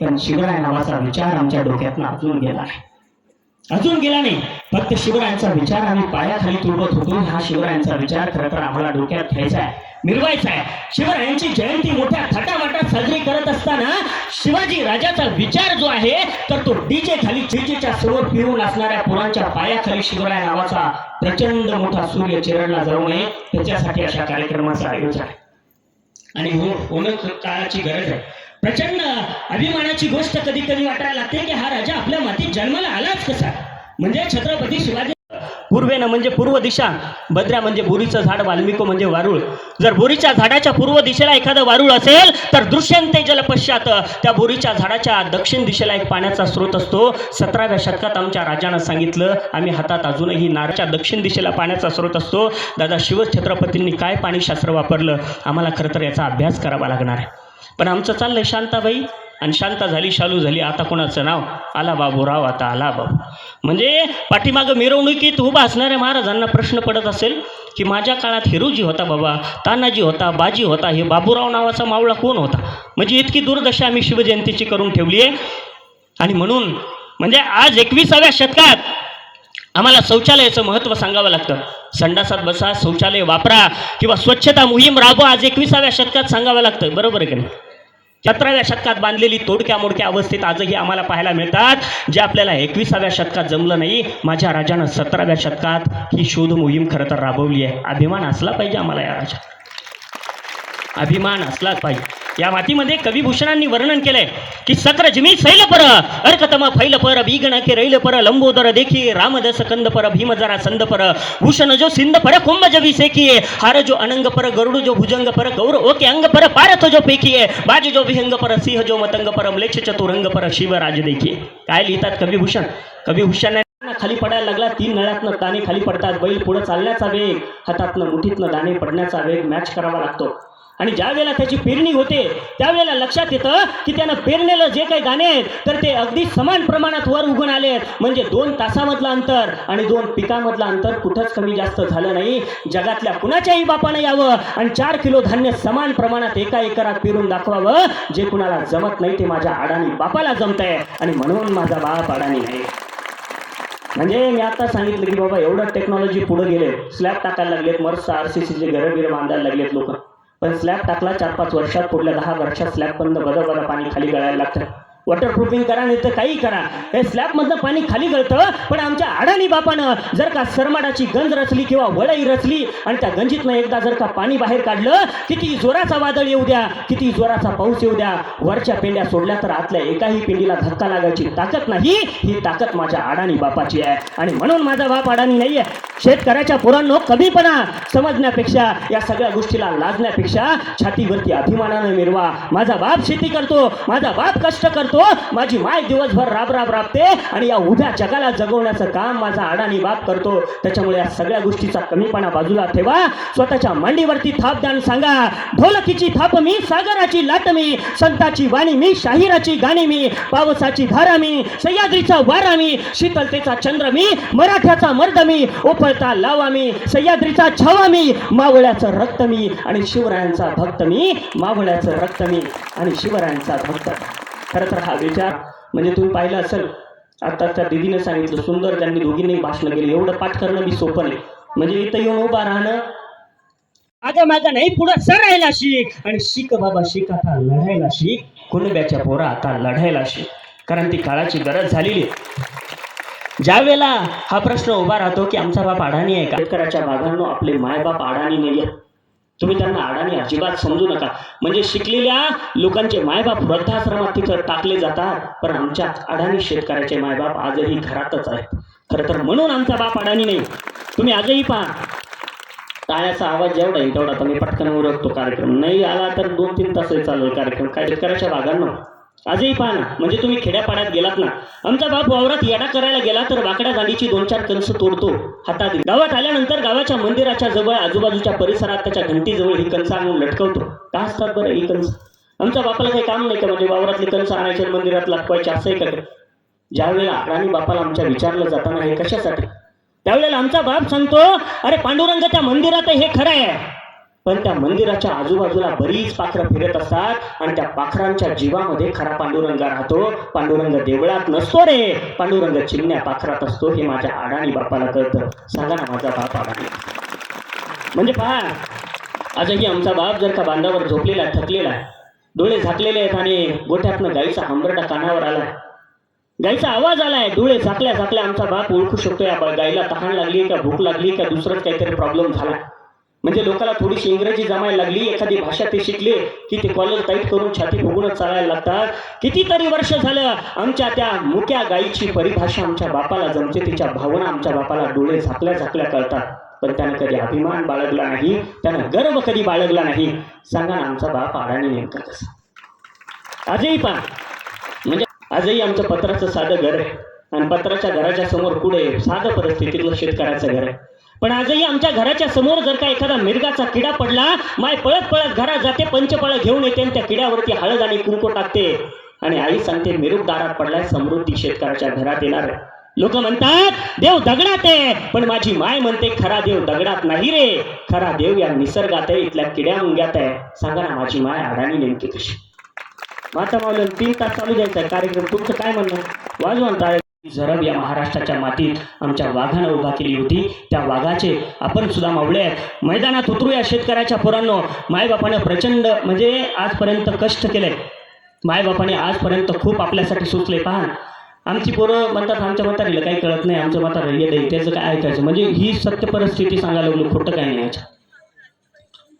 पण शिवराय नावाचा विचार आमच्या डोक्यातनं अजून गेला नाही. अजून गेला नाही. फक्त शिवरायांचा विचार आम्ही पायाखाली तुडवत होतो. हा शिवरायांचा विचार खरं तर आम्हाला डोक्यात घ्यायचा आहे. मिरवायचा आहे. शिवरायांची जयंती मोठ्या थाटामाटात साजरी करत असताना शिवाजी राजाचा विचार जो आहे तर तो डीजे खाली जेजेच्या समोर फिरून असणाऱ्या पुरांच्या पायाखाली शिवराय नावाचा प्रचंड मोठा सूर्य चिरणला जाऊ नये. त्याच्यासाठी अशा कार्यक्रमाचं आयोजन आहे. आणि हो होणं काळाची गरज आहे. प्रचंड अभिमानाची गोष्ट कधी कधी वाटायला लागते की हा राजा आपल्या मातीत जन्माला आलाच कसा? म्हणजे छत्रपती शिवाजी पूर्वेनं म्हणजे पूर्व दिशा बद्र्या म्हणजे बोरीचं झाड वाल्मिको म्हणजे वारुळ. जर बोरीच्या झाडाच्या पूर्व दिशेला एखादं वारुळ असेल तर दृश्यंते जलपश्चात त्या बोरीच्या झाडाच्या दक्षिण दिशेला एक पाण्याचा स्रोत असतो. सतराव्या शतकात आमच्या राजानं सांगितलं आम्ही हातात अजूनही नारच्या दक्षिण दिशेला पाण्याचा स्रोत असतो. दादा शिवछत्रपतींनी काय पाणीशास्त्र वापरलं? आम्हाला खरं तर याचा अभ्यास करावा लागणार आहे. पण आमचं चाललंय शांताबाई आणि शांता झाली शालू झाली. आता कोणाचं नाव? आला बाबूराव आता आला बाबू म्हणजे पाठीमागं मिरवणुकीत उभा असणाऱ्या महाराजांना प्रश्न पडत असेल की माझ्या काळात हिरूजी होता बाबा तानाजी होता बाजी होता हे बाबूराव नावाचा मावळा कोण होता? म्हणजे इतकी दुर्दशा आम्ही शिवजयंतीची करून ठेवली आहे आणि म्हणून म्हणजे आज एकविसाव्या शतकात आम्हाला शौचालयाचं महत्त्व सांगावं लागतं. संडासात बसा शौचालय वापरा किंवा स्वच्छता मोहीम राबवा. आज एकविसाव्या शतकात सांगावं लागतं. बरोबर आहे की नाही? सतराव्या शतकात बांधलेली तोडक्या मोडक्या अवस्थेत आजही आम्हाला पाहायला मिळतात जे आपल्याला एकविसाव्या शतकात जमलं नाही. माझ्या राजानं सतराव्या शतकात ही शोध मोहीम खरं तर राबवली आहे. अभिमान असला पाहिजे आम्हाला या राजा अभिमान असलाच पाहिजे. या मातीमध्ये कविभूषणांनी वर्णन केलंय की सत्र जिमी सैल पर अर्कतम फैल पर बीगण के रैल पर लंबोदर देखी रामदस कंद पर भीम जरा संद पर भूषण जो सिंध पर कुंभ जवी सेकिये हार जो अनंग पर गरुड जो भुजंग पर गौर ओके अंग पर पारथ जो पेकिये बाज जो विहंग पर सिंह जो मतंग पर म्लेच्छ चतुरंग पर शिवराज देखिये काय लिहितात कविभूषण? कविभूषण खाली पडायला लागला तीन नळ्यातनं दाणे खाली पडतात बैल पुढे चालण्याचा वेग हातातनं मुठीतनं दाणे पडण्याचा वेग मॅच करावा लागतो. आणि ज्या वेळेला त्याची पेरणी होते त्यावेळेला लक्षात येतं की त्यानं पेरलेलं जे काही गाणे आहेत तर ते अगदी समान प्रमाणात वर उघड आले आहेत. म्हणजे दोन तासामधलं अंतर आणि दोन पिकामधलं अंतर कुठंच कमी जास्त झालं नाही. जगातल्या कुणाच्याही बापानं यावं आणि चार किलो धान्य समान प्रमाणात एका एकरात पेरून दाखवावं जे कुणाला जमत नाही ते माझ्या अडाणी बापाला जमतंय. आणि म्हणून माझा बाप अडाणी आहे. म्हणजे मी आता सांगितलं की बाबा एवढं टेक्नॉलॉजी पुढे गेले. स्लॅब टाकायला लागलेत मर्स आर सी सीचे घरं बिरं बांधायला लागलेत लोक. पण स्लॅब टाकला चार पाच वर्षात. पुढल्या दहा वर्षात स्लॅब बंद बरोबर पाणी खाली गळायला लागतं. वॉटर प्रूफिंग करा नाही तर काही करा. हे स्लॅबमधलं पाणी खाली गळतं पण आमच्या अडाणी बापानं जर का सरमाडाची गंज रचली किंवा वळई रचली आणि त्या गंजीतनं एकदा जर का पाणी बाहेर काढलं किती जोराचा वादळ येऊ द्या किती जोराचा पाऊस येऊ द्या. वरच्या पेंड्या सोडल्या तर आतल्या एकाही पेंडीला धक्का लागायची ताकद नाही ही ताकद माझ्या अडाणी बापाची आहे. आणि म्हणून माझा बाप अडाणी नाहीये. शेतकऱ्याच्या पोरांनो कमीपणा समजण्यापेक्षा या सगळ्या गोष्टीला लाजण्यापेक्षा छातीवरती अभिमानानं मिरवा. माझा बाप शेती करतो माझा बाप कष्ट करतो माझी माय दिवसभर राब राब राबते आणि या उभ्या जगाला जगवण्याचं काम माझा अडाणी बाप करतो. त्याच्यामुळे या सगळ्या गोष्टीचा कमीपणा बाजूला ठेवा. स्वतःच्या मांडीवरती थाप द्या सांगा ढोलकीची थाप मी सागराची लाट मी संताची वाणी मी शाहिराची गाणी मी पावसाची धारा मी सह्याद्रीचा वारा मी शीतलतेचा चंद्र मी मराठ्याचा मर्द मी ओपळता लावा मी सह्याद्रीचा छावा मी मावळ्याचं रक्त मी आणि शिवरायांचा भक्त मी मावळ्याचं रक्त मी आणि शिवरायांचा भक्त. खरं तर हा विचार म्हणजे तुम्ही पाहिलं असेल आता त्या दिदीने सांगितलं सुंदर त्यांनी दोघींनी भाषण केली. एवढं पाठ करणं बी सोपं नाही. म्हणजे इथं येऊन उभा राहणं. आता माझा नाही पुढं सरायला शिक. आणि शिक बाबा शिक आता लढायला शिक. कुणब्याच्या पोरा आता लढायला शिक. कारण ती काळाची गरज झालेली आहे. ज्या वेळेला हा प्रश्न उभा राहतो की आमचा बाप अडाणी आहे का? शेतकऱ्याच्या बागांनो आपले मायबाप अडाणी नाही तुम्ही त्यांना अडाणी अजिबात समजू नका. म्हणजे शिकलेल्या लोकांचे मायबाप वृद्धाश्रमात तिथं टाकले जातात. पण आमच्या अडाणी शेतकऱ्याचे मायबाप आजही घरातच आहेत. खरं तर म्हणून आमचा बाप अडाणी नाही. तुम्ही आजही पहा. टाळ्याचा आवाज जेवढा येईल तेवढा तर मी पटकन उरकतो कार्यक्रम. नाही आला तर दोन तीन तासही चालू कार्यक्रम. काय शेतकऱ्याच्या भागांना? आजही पहा ना म्हणजे तुम्ही खेड्यापाड्यात गेलात ना आमचा बाप वावरात येडा करायला गेला तर वाकड्या दांडीची दोन चार कंस तोडतो हातात गावात आल्यानंतर गावाच्या मंदिराच्या जवळ आजूबाजूच्या परिसरात त्याच्या घंटीजवळ ही कंस आणून लटकवतो. का असतात बरं ही कंस आमच्या बापाला काही काम नाही का म्हणजे वावरातली कंस आणायचे मंदिरात लटकवायचे असंही का ज्या वेळेला राणी बापाला आमच्या विचारलं जाताना हे कशासाठी? त्यावेळेला आमचा बाप सांगतो अरे पांडुरंग त्या मंदिरात हे खरं आहे. पण त्या मंदिराच्या आजूबाजूला बरीच पाखरं फिरत असतात आणि त्या पाखरांच्या जीवामध्ये खरा पांडुरंग राहतो. पांडुरंग देवळात नसतो रे. पांडुरंग चिमण्या पाखरात असतो हे माझ्या अडाणी बापाला कळतं. सांगा ना माझा बाप अडाणी. म्हणजे पहा आजही आमचा बाप जर का बांधावर झोपलेला आहे, थकलेला आहे डोळे झाकलेले आहेत आणि गोठ्यातनं गाईचा हंबरडा कानावर आलाय गाईचा आवाज आलाय डोळे झाकल्या झाकल्या आमचा बाप ओळखू शकतो या गाईला तहान लागली का भूक लागली का दुसरंच काहीतरी प्रॉब्लेम झाला. म्हणजे लोकांना थोडीशी इंग्रजी जमायला लागली एखादी भाषा ते शिकले की ते कॉलेज टाईप करून छाती फुगूनच चालायला लागतात. कितीतरी वर्ष झालं आमच्या त्या मुक्या गाईची परिभाषा आमच्या बापाला जमते तिच्या भावना आमच्या बापाला डोळे झाकल्या झाकल्या कळतात. पण त्यानं कधी अभिमान बाळगला नाही त्यानं गर्व कधी बाळगला नाही. सांगा ना आमचा बाप आडाणी नेमका कसा? आजही पहा. म्हणजे आजही आमचं पत्राचं साधं घर आहे. आणि पत्राच्या घराच्या समोर पुढे साधं परिस्थितीतलं शेतकऱ्याचं घर आहे. पण आजही आमच्या घराच्या समोर जर का एखादा मिरगाचा किडा पडला माय पळत पळत घरात जाते पंचपळ घेऊन येते आणि त्या किड्यावरती हळद आणि कुंकू टाकते. आणि आई सांगते मिरुग दारात पडलाय समृद्धी शेतकऱ्याच्या घरात येणार लोक म्हणतात देव दगडात आहे. पण माझी माय म्हणते खरा देव दगडात नाही रे. खरा देव या निसर्गात आहे इथल्या किड्या मुंग्यात आहे. सांगा ना माझी माय अडाणी नेमकी कशी? माता मावलं तीन तास चालू द्यायचा कार्यक्रम. तुमचं काय म्हणणं? वाजवंत ना झरब या महाराष्ट्राच्या मातीत आमच्या वाघानं उभा केली होती. त्या वाघाचे आपण सुद्धा मावळे आहेत. मैदानात उतरू या शेतकऱ्याच्या पोरांनो. मायबापानं प्रचंड म्हणजे आजपर्यंत कष्ट केले. मायबापाने आजपर्यंत खूप आपल्यासाठी सुचले. पहा आमची पोरं म्हणतात आमच्या म्हातारीला काही कळत नाही. आमचं म्हातारं येत त्याचं काय ऐकायचं? म्हणजे ही सत्य परिस्थिती सांगायला लागलो. खोटं काय नाही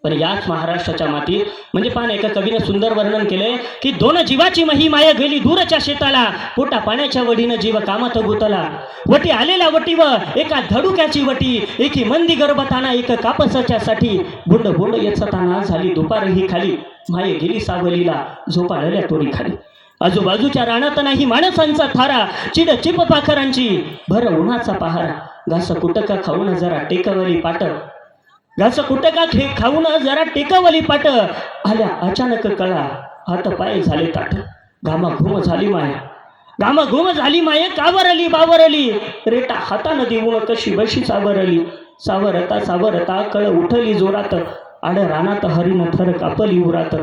पण याच महाराष्ट्राच्या मातीत म्हणजे पान एका कवीनं सुंदर वर्णन केलंय की दोन जीवाची मही माया गेली दूरच्या शेताला. पोटा पाण्याच्या वडीनं जीव कामात गुतला. वटी आलेल्या वटीव एका धडुक्याची वटी. एकी मंदी गर्भताना एक कापसाच्या साठी. बुंड बुंड येचताना झाली दुपारही खाली. माये गेली सावलीला झोपाळल्या तोरी खाली. आजूबाजूच्या राणात नाही माणसांचा थारा चिड चिप पाखरांची. भर उन्हाचा पहारा. घास कुटका खाऊन जरा टेकवली पाट. घास कुठं का खे खाऊन जरा टेकावली पाट. आल्या अचानक कळा हात पाय झाले ताट घामा घुम झाली माया. घामा घुम झाली माया कावरली बावरली. रेटा हातानं देऊन कशी बशी सावरली. सावरता सावरता कळ उठली जोरात. आड रानात हरिण थर कापली उरात.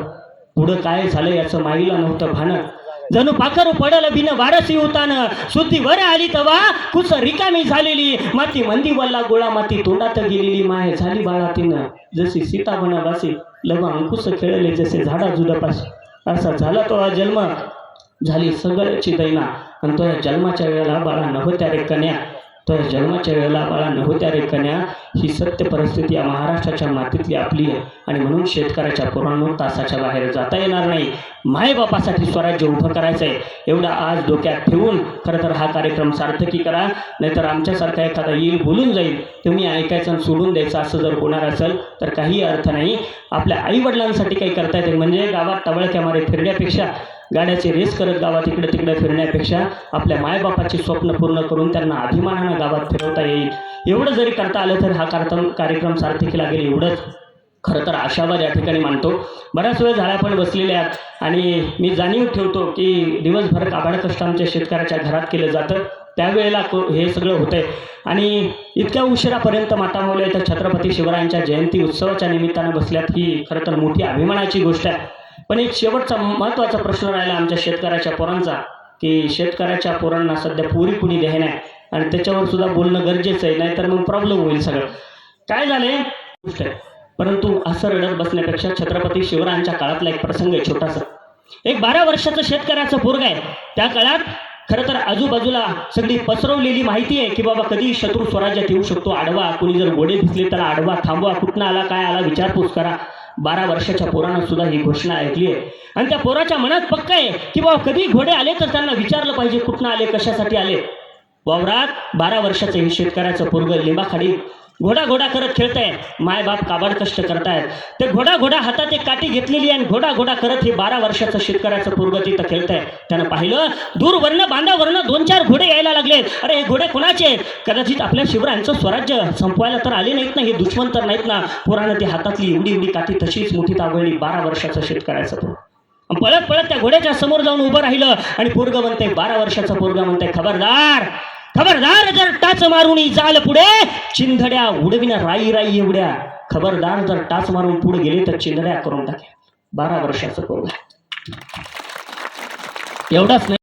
पुढं काय झालं याचं माईला नव्हतं भान जणू पाखरू पडल बिन वारसी होतान शुद्धी वर आली तवा कुस रिकामी झालेली. माती मंदी वल्ला गोळा माती तोंडात गेलेली. माय झाली बाळा तिनं जशी सीता वनवासी लव अंकुश खेळले जसे झाडा जुदपाशी असा झाला तो हा जन्म. झाली सगळ्याची दैना. आणि तो या जन्माच्या वेळेला बाळा नव्हत्या रे कन्या. तर जन्माच्या वेळेला बाळा नव्हत्या रेखण्या ही सत्य परिस्थिती या महाराष्ट्राच्या मातीतली आपली आहे. आणि म्हणून शेतकऱ्याच्या पुराणो तासाच्या बाहेर जाता येणार नाही. मायबापासाठी स्वराज्य उभं करायचं आहे एवढा आज डोक्यात ठेवून खरं तर हा कार्यक्रम सार्थकी करा. नाहीतर आमच्यासारखा एखादा येईल बोलून जाईल. तुम्ही ऐकायचं आणि सोडून द्यायचं असं जर होणार असेल तर काही अर्थ नाही. आपल्या आईवडिलांसाठी काही करता येते. म्हणजे गावात टवळक्या फिरण्यापेक्षा गाड्याची रेस करत गावात इकडे तिकडे फिरण्यापेक्षा आपल्या मायबापाची स्वप्न पूर्ण करून त्यांना अभिमानानं गावात फिरवता येईल. एवढं जरी करता आलं तर हा कार्यक्रम कार्यक्रम सार्थकी लागेल एवढंच. खरं तर आशावाद या ठिकाणी मानतो. बऱ्याच वेळ झाला पण बसलेल्या आहेत आणि मी जाणीव ठेवतो की दिवसभर काबाड कष्ट आमच्या शेतकऱ्याच्या घरात केलं जातं. त्यावेळेला हे सगळं होतंय. आणि इतक्या उशिरापर्यंत माता तर छत्रपती शिवरायांच्या जयंती उत्सवाच्या निमित्तानं बसल्यात ही खरं तर मोठी अभिमानाची गोष्ट आहे. पण एक शेवटचा महत्त्वाचा प्रश्न राहिला आमच्या शेतकऱ्याच्या पोरांचा की शेतकऱ्याच्या पोरांना सध्या पुरी कुणी द्याय नाही. आणि त्याच्यावर सुद्धा बोलणं गरजेचं आहे नाहीतर मग प्रॉब्लेम होईल सगळं. काय झाले? गोष्ट आहे. परंतु असं रडत बसण्यापेक्षा छत्रपती शिवरायांच्या काळातला एक प्रसंग आहे छोटासा. एक बारा वर्षाचं शेतकऱ्याचं पोरग आहे. त्या काळात खरं तर आजूबाजूला सगळी पसरवलेली माहिती आहे की बाबा कधी शत्रू स्वराज्यात येऊ शकतो. आडवा कुणी जर गोडे दिसले त्याला आडवा थांबवा कुठनं आला काय आला विचारपूस करा. बारा वर्षाच्या पोरानं सुद्धा ही घोषणा ऐकली आहे. आणि त्या पोराच्या मनात पक्क आहे की बाबा कधी घोडे आले तर त्यांना विचारलं पाहिजे कुठनं आले कशासाठी आले. वावरात बारा वर्षाचं हे शेतकऱ्याचं पोरग लिंबाखाडी घोडा घोडा करत खेळताय. मायबाप काबाड कष्ट करतायत. ते घोडा घोडा हातात एक काठी घेतलेली आहे आणि घोडा घोडा करत हे बारा वर्षाचं शेतकऱ्याचं पोरग तिथं खेळतंय. त्यानं पाहिलं दूरवरनं बांधावरनं दोन चार घोडे यायला लागलेत अरे हे घोडे कोणाचे? आहेत कदाचित आपल्या शिवरायांचं स्वराज्य संपवायला तर आले नाहीत ना हे दुश्मन तर नाहीत ना. पोरानं ती हातातली एवढी एवढी काठी तशीच मोठी तावळली बारा वर्षाचं शेतकऱ्याचं पूर्व पळत पळत त्या घोड्याच्या समोर जाऊन उभं राहिलं आणि पोरग म्हणते बारा वर्षाचा पोरग म्हणते खबरदार. खबरदार जर टाच मारून जाल पुढे चिंधड्या उडविना राई राई एवढ्या. खबरदार जर टाच मारून पुढे गेले तर चिंधड्या करून टाक्या बारा वर्षाचं पोरग एवढाच नाही.